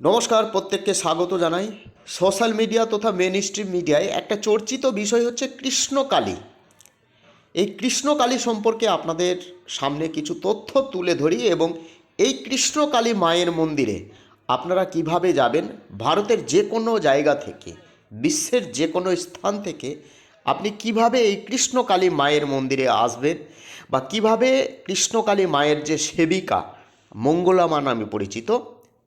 নমস্কার, প্রত্যেককে স্বাগত জানাই। সোশ্যাল মিডিয়া তথা মেন স্ট্রিম মিডিয়ায় একটা চর্চিত বিষয় হচ্ছে কৃষ্ণকালী। এই কৃষ্ণকালী সম্পর্কে আপনাদের সামনে কিছু তথ্য তুলে ধরি এবং এই কৃষ্ণকালী মায়ের মন্দিরে আপনারা কীভাবে যাবেন, ভারতের যে কোনো জায়গা থেকে, বিশ্বের যে কোনো স্থান থেকে আপনি কীভাবে এই কৃষ্ণকালী মায়ের মন্দিরে আসবেন বা কীভাবে কৃষ্ণকালী মায়ের যে সেবিকা, মঙ্গলামা নামে পরিচিত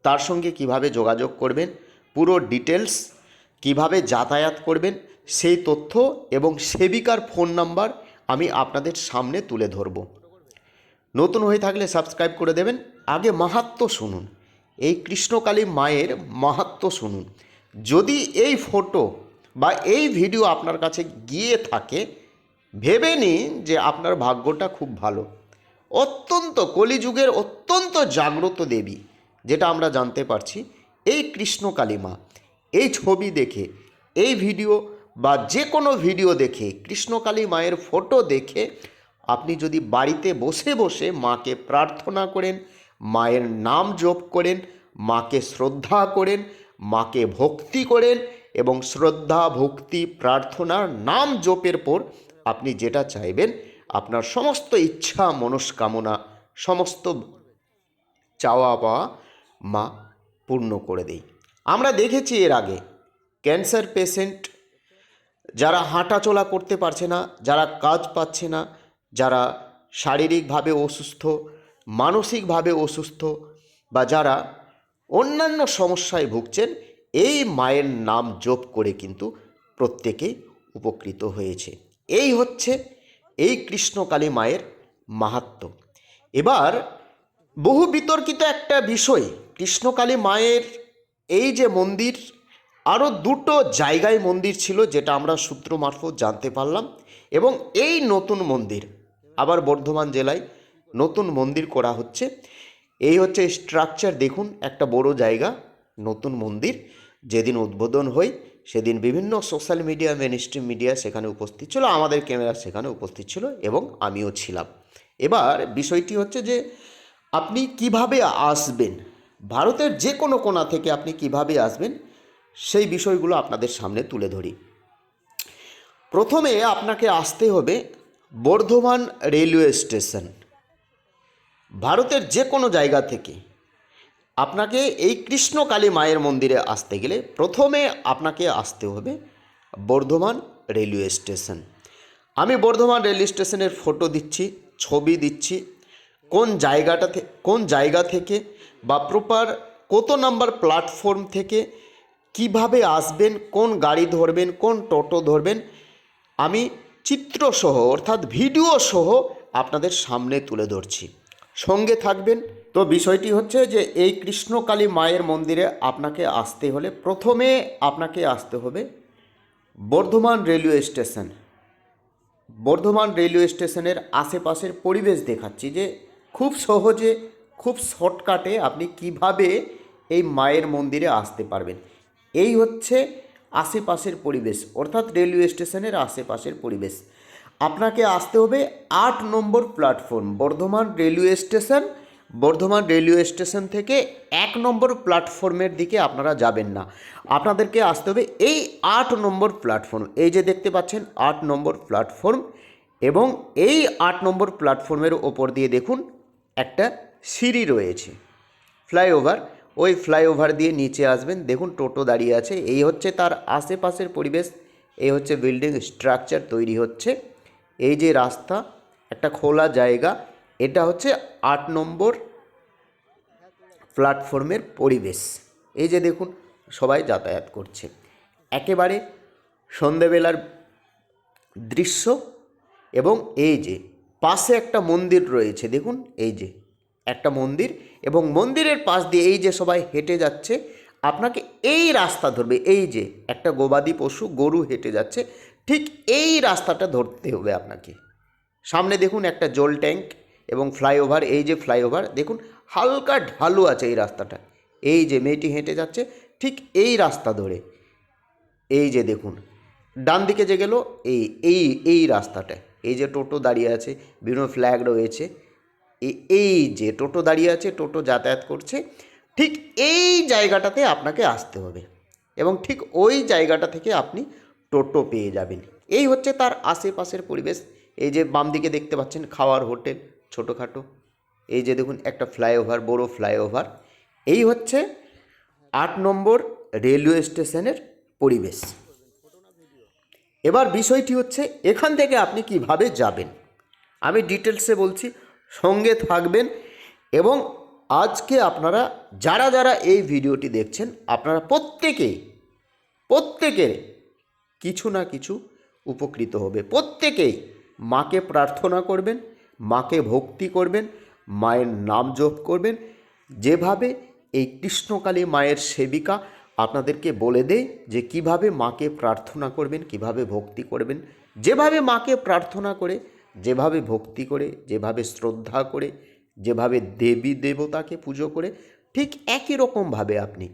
তার সঙ্গে কীভাবে যোগাযোগ করবেন, পুরো ডিটেলস কীভাবে যাতায়াত করবেন, সেই তথ্য এবং সেবিকার ফোন নাম্বার আমি আপনাদের সামনে তুলে ধরব। নতুন হয়ে থাকলে সাবস্ক্রাইব করে দেবেন। আগে মাহাত্ম শুনুন। এই কৃষ্ণকালী মায়ের মাহাত্ম শুনুন। যদি এই ফটো বা এই ভিডিও আপনার কাছে গিয়ে থাকে, ভেবে নিন যে আপনার ভাগ্যটা খুব ভালো। অত্যন্ত কলিযুগের অত্যন্ত জাগ্রত দেবী। যেটা আমরা জানতে পারছি, এই কৃষ্ণকালী মা এই ছবি দেখে, এই ভিডিও বা যে কোনো ভিডিও দেখে কৃষ্ণকালী মায়ের ফটো দেখে আপনি যদি বাড়িতে বসে বসে মাকে প্রার্থনা করেন, মায়ের নাম জপ করেন, মাকে শ্রদ্ধা করেন, মাকে ভক্তি করেন এবং শ্রদ্ধা, ভক্তি প্রার্থনার নাম জপের পর আপনি যেটা চাইবেন, আপনার সমস্ত ইচ্ছা, মনস্কামনা, সমস্ত চাওয়া পাওয়া মা পূর্ণ করে দেই। আমরা দেখেছি এর আগে ক্যান্সার পেশেন্ট যারা হাঁটাচলা করতে পারছে না, যারা কাজ পাচ্ছে না, যারা শারীরিকভাবে অসুস্থ, মানসিকভাবে অসুস্থ বা যারা অন্যান্য সমস্যায় ভুগছেন, এই মায়ের নাম জপ করে কিন্তু প্রত্যেকেই উপকৃত হয়েছে। এই হচ্ছে এই কৃষ্ণকালী মায়ের মাহাত্ম্য এবার বহু বিতর্কিত একটা বিষয় কৃষ্ণকালী মায়ের এই যে মন্দির আরও দুটো জায়গায় মন্দির ছিল যেটা আমরা সূত্র মারফত জানতে পারলাম এবং এই নতুন মন্দির, আবার বর্ধমান জেলায় নতুন মন্দির করা হচ্ছে। এই হচ্ছে স্ট্রাকচার দেখুন, একটা বড় জায়গা, নতুন মন্দির, যেদিন উদ্বোধন হয় সেদিন বিভিন্ন social media mainstream media সেখানে উপস্থিত ছিল, আমাদের ক্যামেরা সেখানে উপস্থিত ছিল এবং আমিও ছিলাম। এবার বিষয়টি হচ্ছে যে, আপনি কীভাবে আসবেন? ভারতের যে কোনো কোণা থেকে আপনি কীভাবে আসবেন, সেই বিষয়গুলো আপনাদের সামনে তুলে ধরি। প্রথমে আপনাকে আসতে হবে বর্ধমান রেলওয়ে স্টেশন। ভারতের যে কোনো জায়গা থেকে আপনাকে এই কৃষ্ণকালী মায়ের মন্দিরে আসতে গেলে প্রথমে আপনাকে আসতে হবে বর্ধমান রেলওয়ে স্টেশন। আমি বর্ধমান রেল স্টেশনের ফটো দিচ্ছি, ছবি দিচ্ছি, কোন জায়গাটা কোন জায়গা থেকে বা প্রপার কত নাম্বার প্ল্যাটফর্ম থেকে কীভাবে আসবেন, কোন গাড়ি ধরবেন, কোন টোটো ধরবেন, আমি চিত্রসহ অর্থাৎ ভিডিও সহ আপনাদের সামনে তুলে ধরছি। সঙ্গে থাকবেন। তো বিষয়টি হচ্ছে যে এই কৃষ্ণকালী মায়ের মন্দিরে আপনাকে আসতে হলে প্রথমে আপনাকে আসতে হবে Bardhaman railway station. Bardhaman railway স্টেশনের আশেপাশের পরিবেশ দেখাচ্ছি যে খুব সহজে খুব শর্টকাটে আপনি কীভাবে এই মায়ের মন্দিরে আসতে পারবেন। এই হচ্ছে আশেপাশের পরিবেশ, অর্থাৎ রেলওয়ে স্টেশনের আশেপাশের পরিবেশ। আপনাকে আসতে হবে আট নম্বর platform, Bardhaman railway station. Bardhaman railway station থেকে এক নম্বর প্ল্যাটফর্মের দিকে আপনারা যাবেন না। আপনাদেরকে আসতে হবে এই আট নম্বর প্ল্যাটফর্ম। এই যে দেখতে পাচ্ছেন, আট নম্বর প্ল্যাটফর্ম এবং এই আট নম্বর প্ল্যাটফর্মের ওপর দিয়ে দেখুন একটা সিঁড়ি রয়েছে। ফ্লাইওভার, ওই ফ্লাইওভার দিয়ে নিচে আসবেন। দেখুন, টোটো দাঁড়িয়ে আছে। এই হচ্ছে তার আশেপাশের পরিবেশ। এই হচ্ছে বিল্ডিং স্ট্রাকচার তৈরি হচ্ছে। এই যে রাস্তা, একটা খোলা জায়গা, এটা হচ্ছে আট নম্বর প্ল্যাটফর্মের পরিবেশ। এই যে দেখুন, সবাই যাতায়াত করছে। একেবারে সন্ধেবেলার দৃশ্য এবং এই যে পাশে একটা মন্দির রয়েছে। দেখুন, এই যে একটা মন্দির এবং মন্দিরের পাশ দিয়ে এই যে সবাই হেঁটে যাচ্ছে, আপনাকে এই রাস্তা ধরবে, এই যে একটা গবাদি পশু, গরু হেঁটে যাচ্ছে, ঠিক এই রাস্তাটা ধরতে হবে আপনাকে। সামনে দেখুন একটা জল ট্যাঙ্ক এবং ফ্লাইওভার, এই যে ফ্লাইওভার, দেখুন হালকা ঢালু আছে এই রাস্তাটা। এই যে মেয়েটি হেঁটে যাচ্ছে, ঠিক এই রাস্তা ধরে। এই যে দেখুন, ডান দিকে যে গেল, এই এই এই রাস্তাটা এই যে টোটো দাঁড়িয়ে আছে, বিভিন্ন ফ্ল্যাগ রয়েছে। এই যে টোটো দাঁড়িয়ে আছে, টোটো যাতায়াত করছে, ঠিক এই জায়গাটাতে আপনাকে আসতে হবে এবং ঠিক ওই জায়গাটা থেকে আপনি টোটো পেয়ে যাবেন। এই হচ্ছে তার আশেপাশের পরিবেশ। এই যে বাম দিকে দেখতে পাচ্ছেন খাওয়ার হোটেল ছোটোখাটো। এই যে দেখুন একটা ফ্লাইওভার, বড় ফ্লাইওভার। এই হচ্ছে আট নম্বর রেলওয়ে স্টেশনের পরিবেশ। এবার বিষয়টি হচ্ছে, এখান থেকে আপনি কীভাবে যাবেন? আমি ডিটেলসে বলছি সঙ্গে থাকবেন এবং আজকে আপনারা যারা যারা এই ভিডিওটি দেখছেন, আপনারা প্রত্যেকেই প্রত্যেকের কিছু না কিছু উপকৃত হবে। প্রত্যেকেই মাকে প্রার্থনা করবেন, মাকে ভক্তি করবেন, মায়ের নাম জপ করবেন। যেভাবে এই কৃষ্ণকালী মায়ের সেবিকা আপনাদেরকে বলে দেয় যে কীভাবে মাকে প্রার্থনা করবেন, কীভাবে ভক্তি করবেন, যেভাবে মাকে প্রার্থনা করে যেভাবে ভক্তি করে, যেভাবে শ্রদ্ধা করে, যেভাবে দেবী দেবতাকে পুজো করে, ঠিক একই রকমভাবে আপনি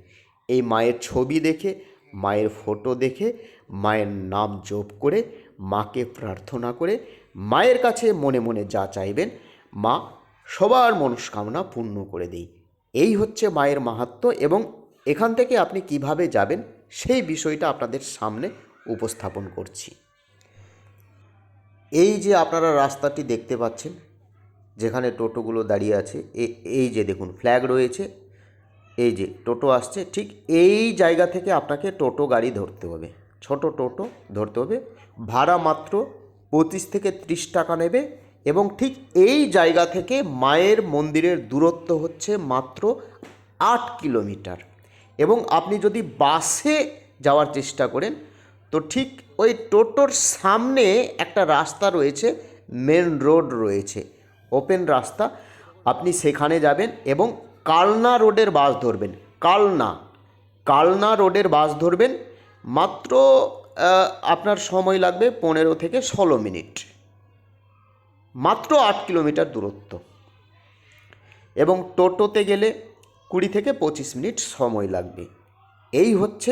এই মায়ের ছবি দেখে, মায়ের ফটো দেখে, মায়ের নাম জপ করে, মাকে প্রার্থনা করে, মায়ের কাছে মনে মনে যা চাইবেন, মা সবার মনস্কামনা পূর্ণ করে দেই। এই হচ্ছে মায়ের মাহাত্ম্য এবং এখান থেকে আপনি কীভাবে যাবেন, সেই বিষয়টা আপনাদের সামনে উপস্থাপন করছি। এই যে আপনারা রাস্তাটি দেখতে পাচ্ছেন, যেখানে টোটোগুলো দাঁড়িয়ে আছে এই যে দেখুন ফ্ল্যাগ রয়েছে, এই যে টোটো আসছে, ঠিক এই জায়গা থেকে আপনাকে টোটো গাড়ি ধরতে হবে, ছোট টোটো ধরতে হবে, ভাড়া মাত্র পঁচিশ থেকে ত্রিশ টাকা নেবে এবং ঠিক এই জায়গা থেকে মায়ের মন্দিরের দূরত্ব হচ্ছে মাত্র আট কিলোমিটার এবং আপনি যদি বাসে যাওয়ার চেষ্টা করেন, তো ঠিক ওই টোটোর সামনে একটা রাস্তা রয়েছে, মেন রোড রয়েছে। ওপেন রাস্তা। আপনি সেখানে যাবেন এবং কালনা রোডের বাস ধরবেন। কালনা। কালনা রোডের বাস ধরবেন। মাত্র আপনার সময় লাগবে পনেরো থেকে ষোলো মিনিট। মাত্র আট কিলোমিটার দূরত্ব। এবং টোটোতে গেলে কুড়ি থেকে পঁচিশ মিনিট সময় লাগবে। এই হচ্ছে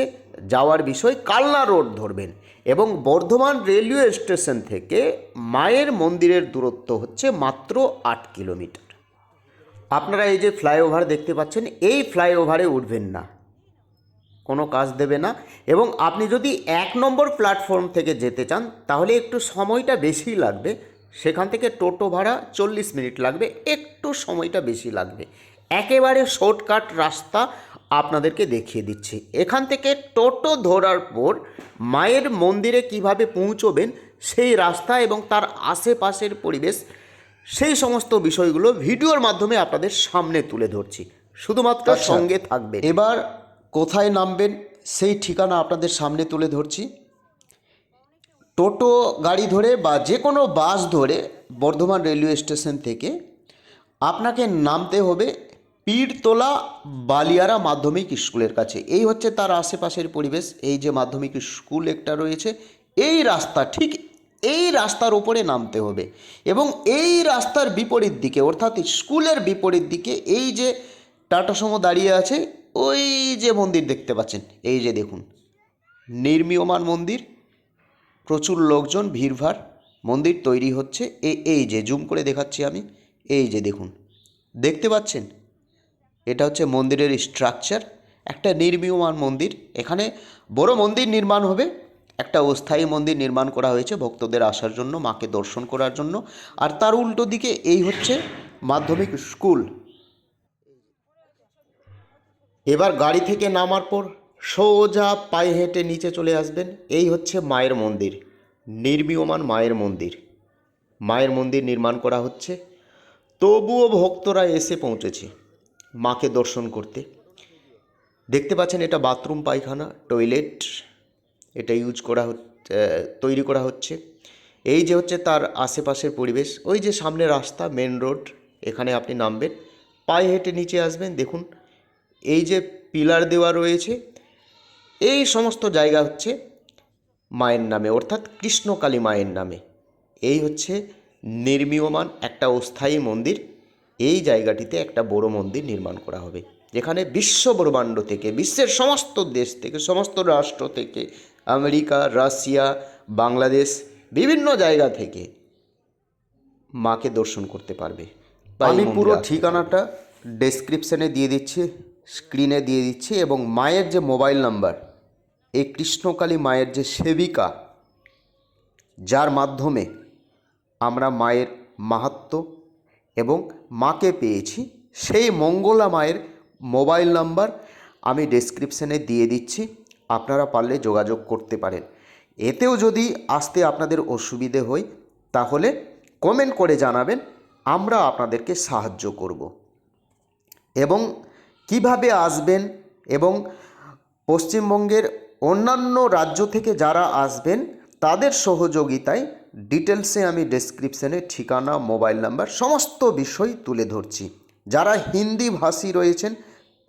যাওয়ার বিষয়। কালনা রোড ধরবেন এবং বর্ধমান রেলওয়ে স্টেশন থেকে মায়ের মন্দিরের দূরত্ব হচ্ছে মাত্র আট কিলোমিটার। আপনারা এই যে ফ্লাইওভার দেখতে পাচ্ছেন, এই ফ্লাইওভারে উঠবেন না। কোনো কাজ দেবে না এবং আপনি যদি এক নম্বর প্ল্যাটফর্ম থেকে যেতে চান, তাহলে একটু সময়টা বেশি লাগবে। সেখান থেকে টোটো ভাড়া চল্লিশ মিনিট লাগবে, একটু সময়টা বেশি লাগবে। একেবারে শর্টকাট রাস্তা আপনাদেরকে দেখিয়ে দিচ্ছি। এখান থেকে টোটো ধরার পর মায়ের মন্দিরে কীভাবে পৌঁছবেন সেই রাস্তা এবং তার আশেপাশের পরিবেশ সেই সমস্ত বিষয়গুলো ভিডিওর মাধ্যমে আপনাদের সামনে তুলে ধরছি। শুধুমাত্র সঙ্গে থাকবে এবার কোথায় নামবেন সেই ঠিকানা আপনাদের সামনে তুলে ধরছি। টোটো গাড়ি ধরে বা যে কোনো বাস ধরে বর্ধমান রেলওয়ে স্টেশন থেকে আপনাকে নামতে হবে পীরতলা বালিয়ারা মাধ্যমিক স্কুলের কাছে। এই হচ্ছে তার আশেপাশের পরিবেশ। এই যে মাধ্যমিক স্কুল একটা রয়েছে, এই রাস্তা ঠিক এই রাস্তার উপরে নামতে হবে এবং এই রাস্তার বিপরীত দিকে, অর্থাৎ স্কুলের বিপরীত দিকে এই যে টাটা সুমো দাঁড়িয়ে আছে, ওই যে মন্দির দেখতে পাচ্ছেন। এই যে দেখুন, নির্মীয়মান মন্দির, প্রচুর লোকজন, ভিড়ভাড়, মন্দির তৈরি হচ্ছে। এই যে, জুম করে দেখাচ্ছি আমি। এই যে দেখুন, দেখতে পাচ্ছেন? এটা হচ্ছে মন্দিরের স্ট্রাকচার একটা নির্মীয়মান মন্দির। এখানে বড় মন্দির নির্মাণ হবে, একটা অস্থায়ী মন্দির নির্মাণ করা হয়েছে ভক্তদের আসার জন্য, মাকে দর্শন করার জন্য। আর তার উল্টো দিকে এই হচ্ছে মাধ্যমিক স্কুল। এবার গাড়ি থেকে নামার পর সোজা পায়ে হেঁটে নিচে চলে আসবেন। এই হচ্ছে মায়ের মন্দির, নির্মীয়মান মায়ের মন্দির। মায়ের মন্দির নির্মাণ করা হচ্ছে। তবুও ভক্তরা এসে পৌঁছেছে। মাকে দর্শন করতে। দেখতে পাচ্ছেন এটা বাথরুম, পায়খানা, টয়লেট, এটা ইউজ করা তৈরি করা হচ্ছে। এই যে হচ্ছে তার আশেপাশের পরিবেশ, ওই যে সামনে রাস্তা, মেন রোড, এখানে আপনি নামবেন, পায়ে হেঁটে নিচে আসবেন, দেখুন, এই যে পিলার দেওয়া রয়েছে, এই সমস্ত জায়গা হচ্ছে মায়ের নামে, অর্থাৎ কৃষ্ণকালী মায়ের নামে। এই হচ্ছে নির্মীয়মান একটা অস্থায়ী মন্দির এই জায়গাটিতে একটা বড় মন্দির নির্মাণ করা হবে। যেখানে বিশ্ব ব্রহ্মাণ্ড থেকে বিশ্বের সমস্ত দেশ থেকে সমস্ত রাষ্ট্র থেকে আমেরিকা রাশিয়া বাংলাদেশ বিভিন্ন জায়গা থেকে মাকে দর্শন করতে পারবে। আমি পুরো ঠিকানাটা ডেসক্রিপশনে দিয়ে দিচ্ছি স্ক্রিনে দিয়ে দিচ্ছি এবং মায়ের যে মোবাইল নাম্বার এই কৃষ্ণকালী মায়ের যে সেবিকা যার মাধ্যমে আমরা মায়ের মাহাত্ম এবং মাকে পেয়েছি। সেই মঙ্গলা মায়ের মোবাইল নাম্বার আমি ডেসক্রিপশনে দিয়ে দিচ্ছি। আপনারা পারলে যোগাযোগ করতে পারেন। এতেও যদি আসতে আপনাদের অসুবিধে হয়, তাহলে কমেন্ট করে জানাবেন। আমরা আপনাদেরকে সাহায্য করব। এবং কীভাবে আসবেন এবং পশ্চিমবঙ্গের অন্যান্য রাজ্য থেকে যারা আসবেন, তাদের সহযোগিতায় ডিটেলসে আমি ডেসক্রিপশনে ঠিকানা মোবাইল নাম্বার সমস্ত বিষয় তুলে ধরছি যারা হিন্দি ভাষী রয়েছেন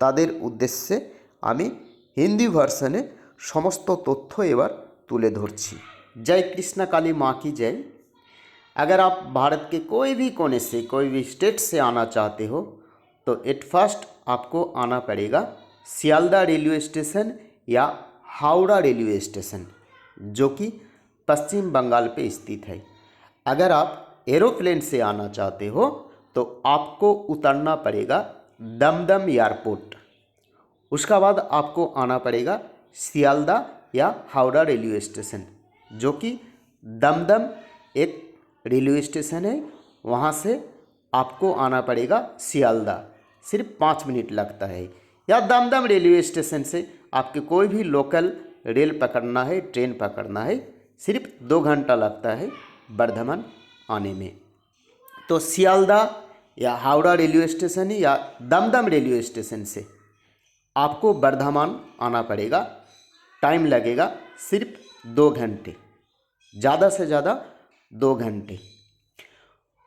তাদের উদ্দেশ্যে আমি হিন্দি ভার্সনে সমস্ত তথ্য এবার তুলে ধরছি জয় কৃষ্ণা কালী माँ की जय अगर आप भारत के कोई भी कोने से कोई भी स्टेट से आना चाहते हो तो एट फर्स्ट आपको आना पड़ेगा सियालदा रेलवे स्टेशन या हावड़ा रेलवे स्टेशन जो कि पश्चिम बंगाल पे स्थित है। अगर आप एरोप्लेन से आना चाहते हो तो आपको उतरना पड़ेगा दमदम एयरपोर्ट। उसका बाद आपको आना पड़ेगा सियालदा या हावड़ा रेलवे स्टेशन, जो कि दमदम एक रेलवे स्टेशन है। वहाँ से आपको आना पड़ेगा सियालदा। सिर्फ़ पाँच मिनट लगता है। या दमदम रेलवे स्टेशन से आपके कोई भी लोकल रेल पकड़ना है, ट्रेन पकड़ना है सिर्फ़ दो घंटा लगता है बर्धमान आने में। तो सियालदा या हावड़ा रेलवे स्टेशन या दमदम रेलवे स्टेशन से आपको बर्धमान आना पड़ेगा। टाइम लगेगा सिर्फ़ दो घंटे, ज़्यादा से ज़्यादा दो घंटे।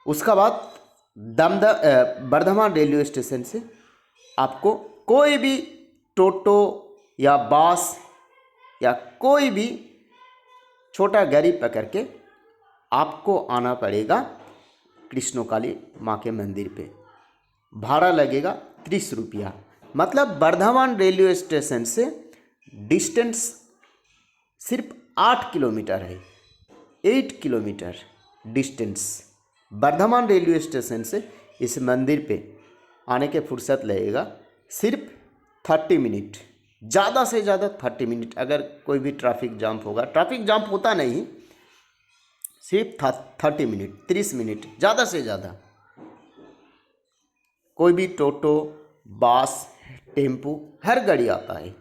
उसका बाद दमदम बर्धमान रेलवे स्टेशन से आपको कोई भी टोटो या बस या कोई भी छोटा गाड़ी पकड़ के आपको आना पड़ेगा कृष्णकाली माँ के मंदिर पे। भाड़ा लगेगा तीस रुपया। मतलब बर्धमान रेलवे स्टेशन से डिस्टेंस सिर्फ़ आठ किलोमीटर है। Eight kilometre distance. Bardhaman railway station से इस मंदिर पे आने के फुर्सत लगेगा सिर्फ़ थर्टी मिनट। ज़्यादा से ज़्यादा थर्टी मिनट, अगर कोई भी ट्रैफ़िक जाम होगा। ट्रैफ़िक जाम होता नहीं, सिर्फ़ थर्टी मिनट, तीस मिनट, ज़्यादा से ज़्यादा। कोई भी टोटो, बस, टेंपू, हर गाड़ी आता है।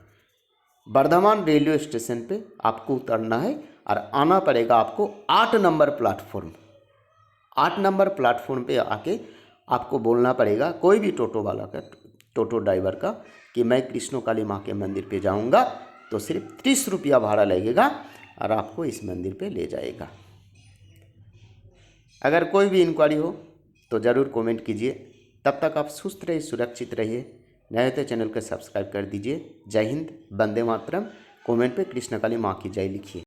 बर्धमान रेलवे स्टेशन पे आपको उतरना है और आना पड़ेगा आपको आठ नंबर प्लेटफॉर्म। आठ नंबर प्लेटफॉर्म पे आके आपको बोलना पड़ेगा, कोई भी टोटो वाला का टोटो ड्राइवर का कि मैं कृष्णो काली माँ के मंदिर पे जाऊँगा तो सिर्फ़ तीस रुपया भाड़ा लगेगा और आपको इस मंदिर पे ले जाएगा। अगर कोई भी इंक्वायरी हो तो ज़रूर कमेंट कीजिए। तब तक आप सुस्त रहिए, सुरक्षित रहिए। नए तो चैनल को सब्सक्राइब कर दीजिए। जय हिंद, वंदे मातरम। कमेंट पे कृष्ण काली माँ की जय लिखिए।